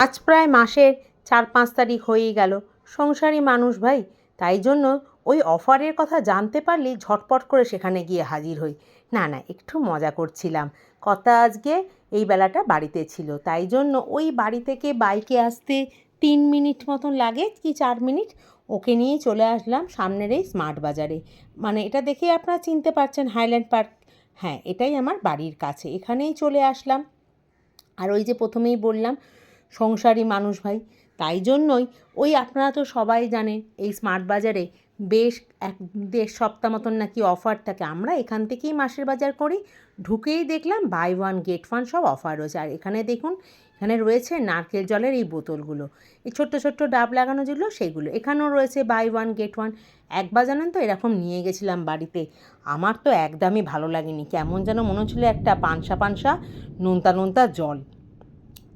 আজ প্রায় মাসের চার পাঁচ তারিখ হয়েই গেল। সংসারী মানুষ ভাই, তাই জন্য ওই অফারের কথা জানতে পারলেই ঝটপট করে সেখানে গিয়ে হাজির হই। না না, একটু মজা করছিলাম। কথা আজকে এই বেলাটা বাড়িতে ছিল। তাই জন্য ওই বাড়ি থেকে বাইকে আসতে তিন মিনিট মতন লাগে কি চার মিনিট? ওকে নিয়ে চলে আসলাম সামনের এই স্মার্ট বাজারে। মানে এটা দেখে আপনারা চিনতে পারছেন হাইল্যান্ড পার্ক। হ্যাঁ এটাই আমার বাড়ির কাছে। এখানেই চলে আসলাম। আর ওই যে প্রথমেই বললাম সংসারী মানুষ ভাই। তাই জন্যই ওই আপনারা তো সবাই জানেন, এই স্মার্ট বাজারে বেশ এক দেড় সপ্তাহ মতন নাকি অফার থাকে। আমরা এখান থেকেই মাসের বাজার করি, ঢুকেই দেখলাম বাই ওয়ান গেট ওয়ান সব অফার রয়েছে। আর এখানে দেখুন, এখানে রয়েছে নারকেল জলের এই বোতলগুলো। এই ছোট্ট ছোট্ট ডাব লাগানো যেগুলো সেইগুলো এখানেও রয়েছে বাই ওয়ান গেট ওয়ান একবার জানেন তো, এরকম নিয়ে গেছিলাম বাড়িতে। আমার তো একদমই ভালো লাগেনি। কেমন যেন মনে হচ্ছিল একটা পানসা পানসা, নোনতা নোনতা জল।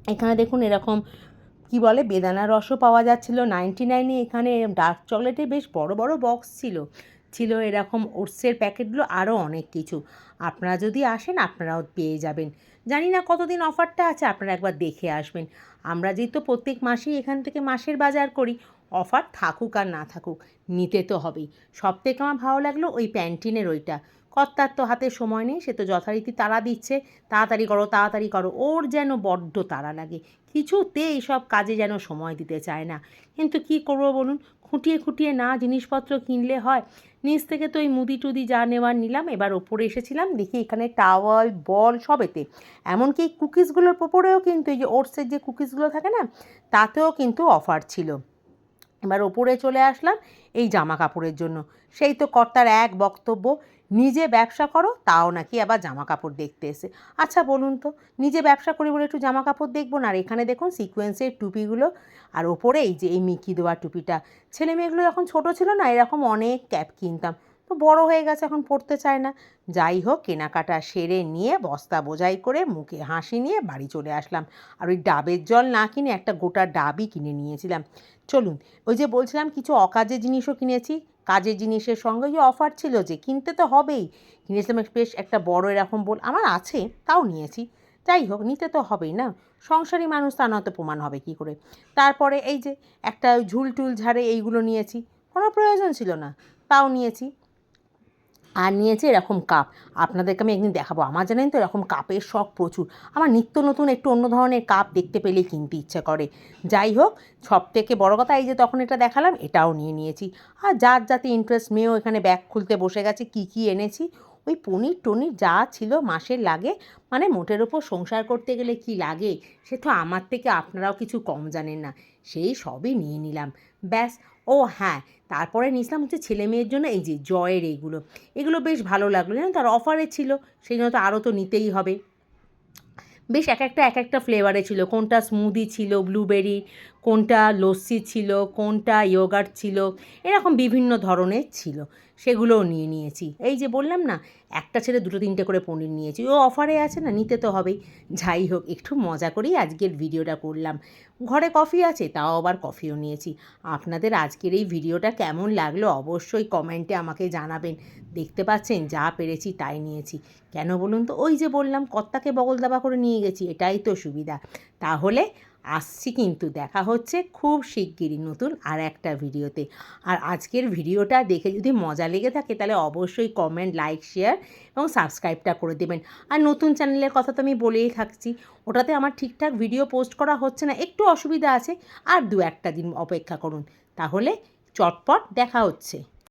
এখানে দেখুন এরকম, কি বলে, বেদানা রসও পাওয়া যাচ্ছিল। নাইনটি নাইনে এখানে ডার্ক চকলেটে বেশ বড় বড় বক্স ছিল। ছিল এরকম ওটসের প্যাকেটগুলো আরও অনেক কিছু। আপনারা যদি আসেন, আপনারাও পেয়ে যাবেন। জানি না কতদিন অফারটা আছে, আপনারা একবার দেখে আসবেন। আমরা যেহেতু প্রত্যেক মাসেই এখান থেকে মাসের বাজার করি অফার থাকুক আর না থাকুক, নিতে তো হবেই। সব থেকে আমার ভালো লাগল ওই প্যান্টিনের ওইটা। কর্তার তো হাতে সময় নেই, সে তো যথারীতি তারা দিচ্ছে। তাড়াতাড়ি করো তাড়াতাড়ি করো, ওর যেন বড্ড তাড়া লাগে। কিছুতে এইসব কাজে যেন সময় দিতে চায় না। কিন্তু কি করব বলুন? খুঁটিয়ে খুঁটিয়ে না জিনিসপত্র কিনলে হয়। নিচ থেকে তো ওই মুদি টুদি যা নেওয়ার নিলাম, এবার ওপরে এসেছিলাম, দেখি এখানে টাওয়াল, বল সবেতে। এমনকি এই কুকিজগুলোর ওপরেও কিন্তু এই যে ওটসের যে কুকিজগুলো থাকে না, তাতেও কিন্তু অফার ছিল। এবার ওপরে চলে আসলাম এই জামা কাপড়ের জন্য। সেই তো কর্তার এক বক্তব্য নিজে ব্যবসা করো, তাও নাকি আবার জামা কাপড় দেখতে এসে। আচ্ছা বলুন তো, নিজে ব্যবসা করি বলে একটু জামা কাপড় দেখব না? আর এখানে দেখুন সিকোয়েন্সের টুপিগুলো, আর ওপরে এই যে এই মিকি দেওয়া টুপিটা। ছেলে মেয়েগুলো যখন ছোটো ছিল না, এরকম অনেক ক্যাপ কিনতাম। তো বড় হয়ে গেছে, এখন পড়তে চায় না। যাই হোক, কেনাকাটা সেরে নিয়ে বস্তা বোঝাই করে মুখে হাসি নিয়ে বাড়ি চলে আসলাম। আর ওই ডাবের জল না কিনে একটা গোটা ডাবই কিনে নিয়েছিলাম। চলুন, ওই যে বলছিলাম কিছু অকাজে জিনিসও কিনেছি। কাজের জিনিসের সঙ্গে যে অফার ছিল যে কিনতে তো হবেই। কিনেছিলাম বেশ একটা বড় এরকম বল, আমার আছে, তাও নিয়েছি। যাই হোক, নিতে তো হবেই না। সংসারী মানুষ, তা নয়তো প্রমাণ হবে কি করে। তারপরে এই যে একটা ঝুল টুল ঝাড়ে এইগুলো নিয়েছি। কোনো প্রয়োজন ছিল না, তাও নিয়েছি। আর নিয়েছে এরকম কাপ। আপনাদেরকে আমি একদিন দেখাবো। আমার জানেন তো এরকম কাপের শখ প্রচুর। আমার নিত্য নতুন একটু অন্য ধরনের কাপ দেখতে পেলেই কিনতে ইচ্ছে করে। যাই হোক, সব থেকে বড় কথা এই যে তখন এটা দেখালাম, এটাও নিয়ে নিয়েছি। আর যার যাতে ইন্টারেস্ট মেয়েও এখানে ব্যাগ খুলতে বসে গেছে, কী কী এনেছি? ওই পনির টনির যা ছিল মাসের লাগে মানে মোটের ওপর সংসার করতে গেলে কি লাগে? সে তো আমার থেকে আপনারাও কিছু কম জানেন না। সেই সবই নিয়ে নিলাম। ব্যাস ও হ্যাঁ তারপরে নিয়েছিলাম হচ্ছে ছেলে মেয়ের জন্য এই যে জয়ের এইগুলো। এগুলো বেশ ভালো লাগল, জানো তার অফারে ছিল, সেই জন্য তো আরও তো নিতেই হবে। বেশ এক একটা এক একটা ফ্লেভারে ছিল। কোনটা স্মুদি ছিল ব্লুবেরি কোনটা লস্যি ছিল, কোনটা ইয়োগার্ট ছিল, এরকম বিভিন্ন ধরনের ছিল, সেগুলোও নিয়ে নিয়েছি। এই যে বললাম না, একটা ছেড়ে দুটো তিনটে করে পনির নিয়েছি, ও অফারে আছে না, নিতে তো হবেই। যাই হোক, একটু মজা করেই আজকের ভিডিওটা করলাম। ঘরে কফি আছে, তাও আবার কফিও নিয়েছি। আপনাদের আজকের এই ভিডিওটা কেমন লাগল অবশ্যই কমেন্টে আমাকে জানাবেন। দেখতে পাচ্ছেন, যা পেরেছি তাই নিয়েছি। কেন বলুন তো? ওই যে বললাম কর্তাকে বগল দাবা করে নিয়ে গেছি, এটাই তো সুবিধা। তাহলে আসছি কিন্তু দেখা হচ্ছে খুব শিগগিরই নতুন আর একটা ভিডিওতে। আর আজকের ভিডিওটা দেখে যদি মজা লেগে থাকে তাহলে অবশ্যই কমেন্ট লাইক শেয়ার এবং সাবস্ক্রাইবটা করে দেবেন। আর নতুন চ্যানেলের কথা তো আমি বলেই থাকছি, ওটাতে আমার ঠিকঠাক ভিডিও পোস্ট করা হচ্ছে না, একটু অসুবিধা আছে। আর দু একটা দিন অপেক্ষা করুন, তাহলে চটপট দেখা হচ্ছে।